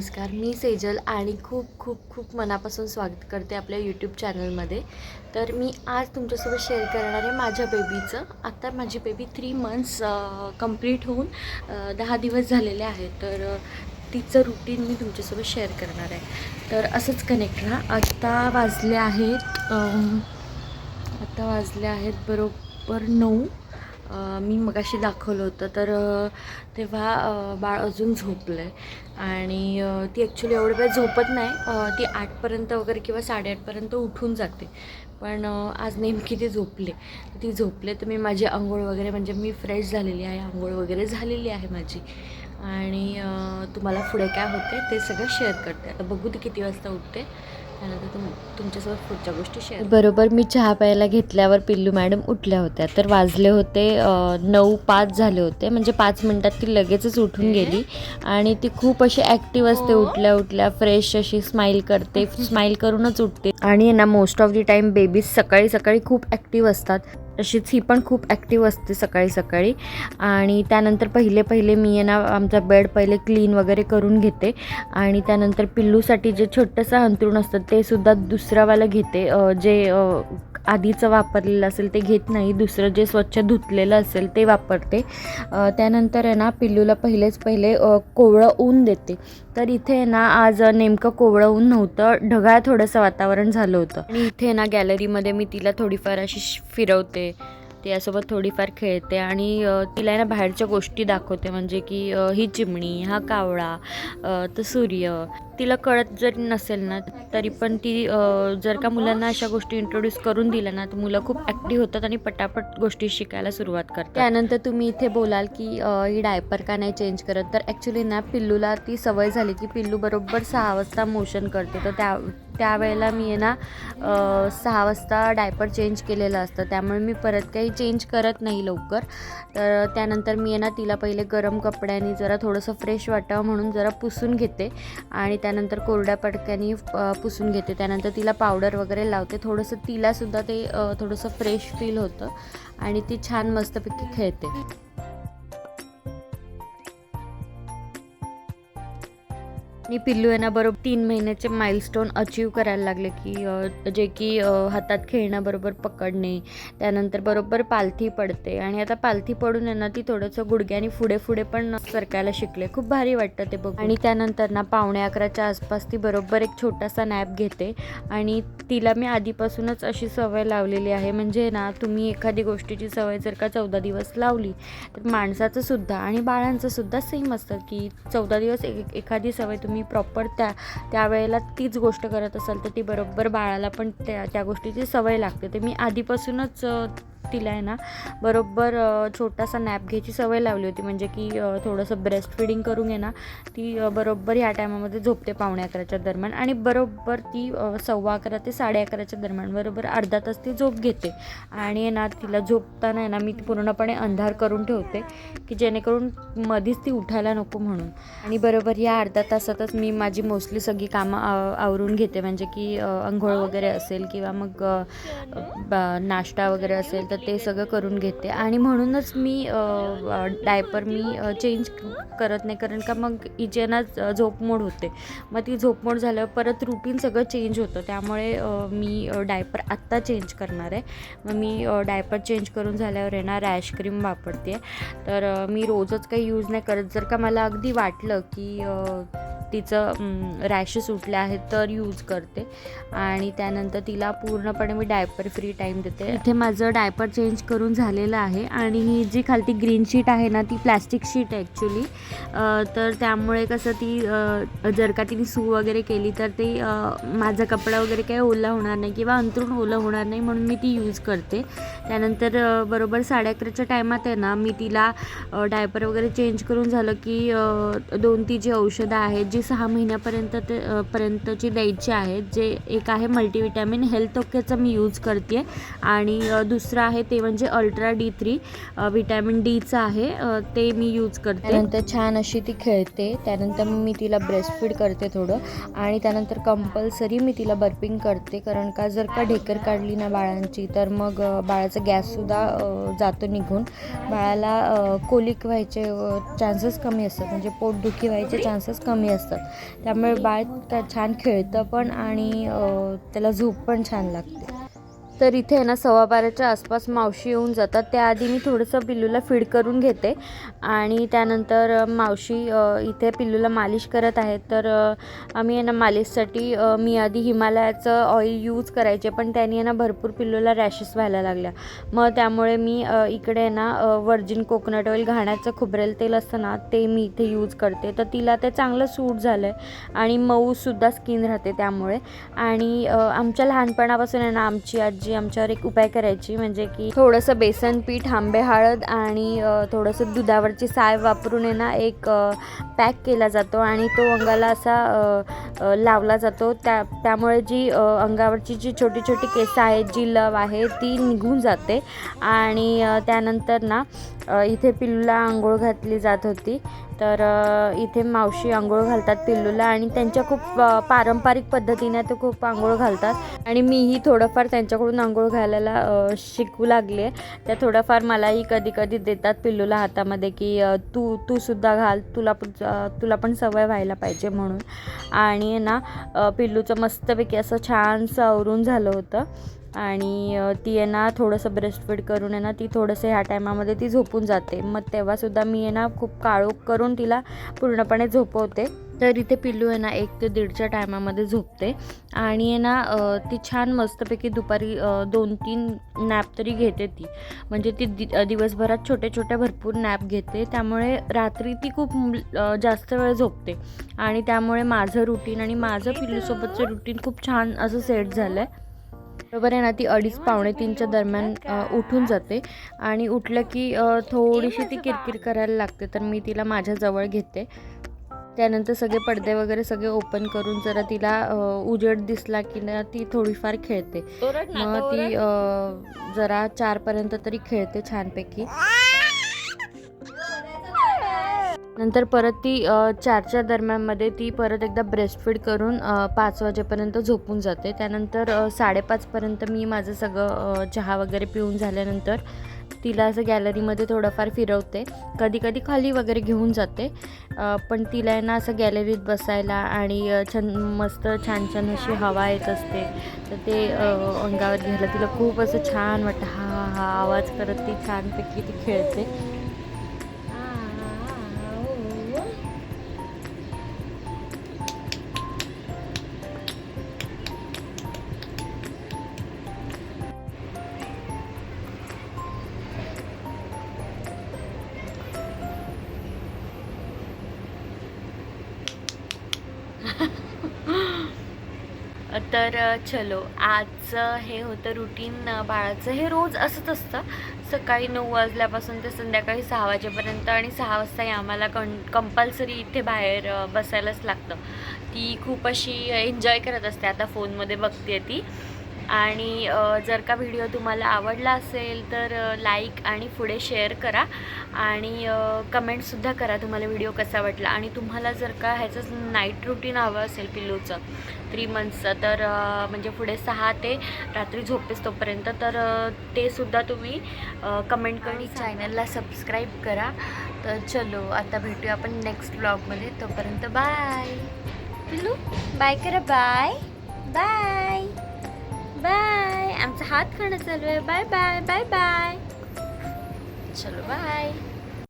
नमस्कार मी सेजल आणि खूप खूप खूप मनापासून स्वागत करते आपल्या यूट्यूब चॅनलमध्ये तर मी आज तुमच्यासोबत शेअर करणार आहे माझ्या बेबीचं आत्ता माझी बेबी थ्री मंथ्स कंप्लीट होऊन दहा दिवस झालेले आहेत. तर तिचं रुटीन मी तुमच्यासोबत शेअर करणार आहे. तर असंच कनेक्ट राहा. आत्ता वाजले आहेत आत्ता वाजले आहेत बरोबर नऊ. मी मगाशी दाखवलं होतं. तर तेव्हा बाळ अजून झोपलं आहे आणि ती ॲक्च्युली एवढं वेळ झोपत नाही. ती आठपर्यंत वगैरे किंवा साडेआठपर्यंत उठून जाते. पण आज नेमकी ती झोपले. ती झोपले तर मी माझी आंघोळ वगैरे म्हणजे मी फ्रेश झालेली आहे. आंघोळ वगैरे झालेली आहे माझी. आणि तुम्हाला पुढे काय होते ते सगळं शेअर करते. आता बघू ती किती वाजता उठते. तुम तुमच्यासोबत पुढच्या गोष्टी शेअर बरोबर मी चहा प्यायला घेतल्यावर पिल्लू मॅडम उठल्या होत्या. तर वाजले होते नऊ पाच झाले होते. म्हणजे पाच मिनटात ती लगेचच उठून गेली. आणि ती खूप अशी ॲक्टिव्ह असते हो. उठल्या उठल्या फ्रेश अशी स्माईल करते स्माईल करूनच उठते. आणि ना most of the time babies सकाळी सकाळी खूप ॲक्टिव्ह असतात. तशीच ही पण खूप ॲक्टिव्ह असते सकाळी सकाळी. आणि त्यानंतर पहिले पहिले मी आहे ना आमचा बेड पहिले क्लीन वगैरे करून घेते. आणि त्यानंतर पिल्लूसाठी जे छोटंसं अंथरूण असतं ते सुद्धा दुसरावाला घेते. जे आधीचं वापरलेलं असेल ते घेत नाही. दुसरं जे स्वच्छ धुतलेलं असेल ते वापरते. त्यानंतर आहे ना पिल्लूला पहिलेच पहिले कोवळं ऊन देते. तर इथे ना आज नेमकं कोवळं ऊन नव्हतं. ढगाळ थोडंसं वातावरण झालं होतं. आणि इथे ना गॅलरीमध्ये मी तिला थोडीफार अशी फिरवते. फिरवते यासोबत थोडीफार खेळते आणि तिला ना बाहेरच्या गोष्टी दाखवते म्हणजे की ही चिमणी हा कावळा तर सूर्य. तिला कळत जरी नसेल ना तरी पण ती जर का मुलांना अशा गोष्टी इंट्रोड्यूस करून दिल्या ना तर मुलं खूप ॲक्टिव्ह होतात आणि पटापट गोष्टी शिकायला सुरुवात करतात. त्यानंतर तुम्ही इथे बोलाल की ही डायपर का नाही चेंज करत? तर ॲक्च्युली ना पिल्लूला ती सवय झाली की पिल्लू बरोबर सहा वाजता मोशन करते. तर त्या त्यावेळेला मी आहे ना सहा वाजता डायपर चेंज केलेलं असतं. त्यामुळे मी परत काही चेंज करत नाही लवकर. तर त्यानंतर मी आहे ना तिला पहिले गरम कपड्यांनी जरा थोडंसं फ्रेश वाटावं म्हणून जरा पुसून घेते. आणि त्यानंतर कोरड्या पडक्यानी पुसून घेते. त्यानंतर तिला पावडर वगैरे लावते. थोडंसं तिलासुद्धा ते थोडंसं फ्रेश फील होतं. आणि ती छान मस्तपैकी खेळते. मी पिल्लू आहे ना बरोबर तीन महिन्याचे माइलस्टोन अचीव करायला लागले की जे की हातात खेळण्याबरोबर पकडणे त्यानंतर बरोबर पालथी पडते. आणि आता पालथी पडून आहे ना ती थोडंसं गुडघ्याने पुढे पुढे पण सरकायला शिकले. खूप भारी वाटतं ते बघ आणि त्यानंतर ना पावणे अकराच्या आसपास ती बरोबर एक छोटासा नॅप घेते. आणि तिला मी आधीपासूनच अशी सवय लावलेली आहे. म्हणजे ना तुम्ही एखादी गोष्टीची सवय जर का चौदा दिवस लावली तर माणसाचं सुद्धा आणि बाळांचं सुद्धा सेम असतं की चौदा दिवस एखादी सवय तुम्ही प्रॉपर त्या त्यावेळेला तीच गोष्ट करत असाल तर ती बरोबर बाळाला पण त्या त्या गोष्टीची सवय लागते. तर मी आधीपासूनच तिला आहे ना बरोबर छोटासा नॅप घ्यायची सवय लावली होती. म्हणजे की थोडंसं ब्रेस्ट फिडिंग करून आहे ना ती बरोबर ह्या टायमामध्ये झोपते पावणे अकराच्या दरम्यान आणि बरोबर ती सव्वा अकरा ते साडे अकराच्या दरम्यान बरोबर अर्धा तास ती झोप घेते. आणि आहे ना तिला झोपताना आहे ना मी ती पूर्णपणे अंधार करून ठेवते की जेणेकरून मधीच ती उठायला नको म्हणून. आणि बरोबर या अर्धा तासातच मी माझी मोस्टली सगळी कामं आव- आवरून घेते. म्हणजे की अंघोळ आंघोळ वगैरे असेल किंवा मग नाश्ता वगैरे असेल तर ते सगळं करून घेते. आणि म्हणूनच मी डायपर मी चेंज करत नाही. कारण का मग इजेना झोपमोड होते. मग ती झोपमोड झाल्यावर परत रुटीन सगळं चेंज होतं. त्यामुळे मी डायपर आत्ता चेंज करणार आहे. मग मी डायपर चेंज करून झाल्यावर आहे ना रॅश क्रीम वापरते. तर मी रोजच काही यूज नाही करत. जर का मला अगदी वाटलं की तिचं रॅशेस उठले आहेत तर यूज करते. आणि त्यानंतर तिला पूर्णपणे मी डायपर फ्री टाईम देते. इथे माझं डायपर चेंज करून झालेलं आहे आणि ही जी खालती ग्रीन शीट आहे ना ती प्लॅस्टिक शीट आहे ॲक्च्युली तर त्यामुळे कसं ती जर का तिने सू वगैरे केली तर ते माझा कपडा वगैरे काही ओला होणार नाही किंवा अंतरून ओलं होणार नाही म्हणून मी ती यूज करते. त्यानंतर बरोबर साडे अकराच्या टायमात आहे ना मी तिला डायपर वगैरे चेंज करून झालं की दोन ती जी औषधं आहेत जी सहा महिन्यापर्यंत ते पर्यंतची द्यायची आहेत जे एक आहे मल्टीविटॅमिन हेल्थ ओकेचं मी यूज करते आणि दुसरं आहे ते म्हणजे अल्ट्रा डी थ्री विटॅमिन डीचं आहे. ते मी यूज करते. त्यानंतर छान अशी ती खेळते. त्यानंतर मी तिला ब्रेस्ट फीड करते थोडं. आणि त्यानंतर कंपल्सरी मी तिला बर्पिंग करते. कारण का जर का ढेकर काढली ना बाळांची तर मग बाळाचा गॅससुद्धा जातो निघून. बाळाला कोलिक व्हायचे चान्सेस कमी असतात. म्हणजे पोटदुखी व्हायचे चान्सेस कमी असतात. त्यामुळे बाळ छान खेळतं पण आणि त्याला झोप पण छान लागते. तर इथे आहे ना सव्वा बाराच्या आसपास मावशी येऊन जातात. त्याआधी मी थोडंसं पिल्लूला फीड करून घेते. आणि त्यानंतर मावशी इथे पिल्लूला मालिश करत आहे तर आम्ही आहे ना मालिशसाठी मी आधी हिमालयाचं ऑइल यूज करायचे पण त्याने आहे ना भरपूर पिल्लूला रॅशेस व्हायला लागल्या. मग त्यामुळे मी इकडे आहे ना वर्जिन कोकोनट ऑइल घाण्याचं खोबरेल तेल असतं ना ते मी इथे यूज करते. तर तिला ते चांगलं सूट झालं आहे आणि मऊसुद्धा स्किन राहते त्यामुळे. आणि आमच्या लहानपणापासून आहे ना आमची आजी आमच्यावर एक उपाय करायची म्हणजे की थोडंसं बेसन पीठ आंबे हळद आणि थोडंसं दुधावरची साय वापरून आहे ना एक पॅक केला जातो आणि तो अंगाला असा लावला जातो. त्या त्यामुळे जी अंगावरची जी छोटी छोटी केसं आहेत जी लव आहे ती निघून जाते. आणि त्यानंतर ना इथे पिल्लूला आंघोळ घातली जात होती. तर इथे मावशी आंघोळ घालतात पिल्लूला आणि त्यांच्या खूप पारंपरिक पद्धतीने ते खूप आंघोळ घालतात. आणि मीही थोडंफार त्यांच्याकडून आंघोळ घालायला शिकू लागले. त्या थोडंफार मलाही कधी कधी देतात पिल्लूला हातामध्ये की तू तू सुद्धा घाल तुला पण तुला पण सवय व्हायला पाहिजे म्हणून. आणि ना पिल्लूचं मस्तपैकी असं छानसं आवरून झालं होतं. आणि ती आहे ना थोडंसं ब्रेस्ट फीड करून आहे ना ती थोडंसं ह्या टायमामध्ये ती झोपून जाते. मग तेव्हासुद्धा मी आहे ना खूप काळोख करून तिला पूर्णपणे झोपवते. तर इथे पिल्लू आहे ना एक ते दीडच्या टायमामध्ये झोपते. आणि आहे ना ती छान मस्तपैकी दुपारी दोन तीन नॅप तरी घेते ती. म्हणजे ती दि दिवसभरात छोट्या छोट्या भरपूर नॅप घेते. त्यामुळे रात्री ती खूप जास्त वेळ झोपते. आणि त्यामुळे माझं रुटीन आणि माझं पिल्लूसोबतचं रुटीन खूप छान असं सेट झालं आहे बरोबर आहे ना ती अडीच पावणे तीनच्या दरम्यान उठून जाते. आणि उठलं की थोडीशी ती किरकिर करायला लागते. तर मी तिला माझ्याजवळ घेते. त्यानंतर सगळे पडदे वगैरे सगळे ओपन करून जरा तिला उजेड दिसला की ना ती थोडीफार खेळते. मग ती जरा चारपर्यंत तरी खेळते छानपैकी. नंतर परत ती चारच्या दरम्यानमध्ये ती परत एकदा ब्रेस्टफीड करून पाच वाजेपर्यंत झोपून जाते. त्यानंतर साडेपाचपर्यंत मी माझं सगळं चहा वगैरे पिऊन झाल्यानंतर तिला असं गॅलरीमध्ये थोडंफार फिरवते. कधी कधी खाली वगैरे घेऊन जाते. पण तिला आहे ना असं गॅलरीत बसायला आणि छान मस्त छान छान अशी हवा येत असते. तर ते अंगावर घ्यायला तिला खूप असं छान वाटतं. हा हा आवाज करत ती छानपैकी ती खेळते. तर चलो आजचं हे होतं रुटीन बाळाचं. हे रोज असंच असतं. सकाळी नऊ वाजल्यापासून ते संध्याकाळी सहा वाजेपर्यंत आणि सहा वाजताही आम्हाला कं कंपल्सरी इथे बाहेर बसायलाच लागतं. ती खूप अशी एन्जॉय करत असते. आता फोनमध्ये बघते ती. आणि जर का व्हिडिओ तुम्हाला आवडला असेल तर लाईक आणि पुढे शेअर करा. आणि कमेंटसुद्धा करा तुम्हाला व्हिडिओ कसा वाटला. आणि तुम्हाला जर का ह्याचं नाईट रुटीन हवं असेल पिल्लूचं थ्री मंथचं तर म्हणजे पुढे सहा ते रात्री झोपेस तोपर्यंत तर ते सुद्धा तुम्ही कमेंट करून चॅनलला सबस्क्राईब करा. तर चलो आता भेटूया आपण नेक्स्ट ब्लॉगमध्ये. तोपर्यंत बाय. पिल्लू? बाय करा बाय. बाय. बाय. आमचा हात खाणं चालू आहे. Bye bye bye bye. चलो बाय.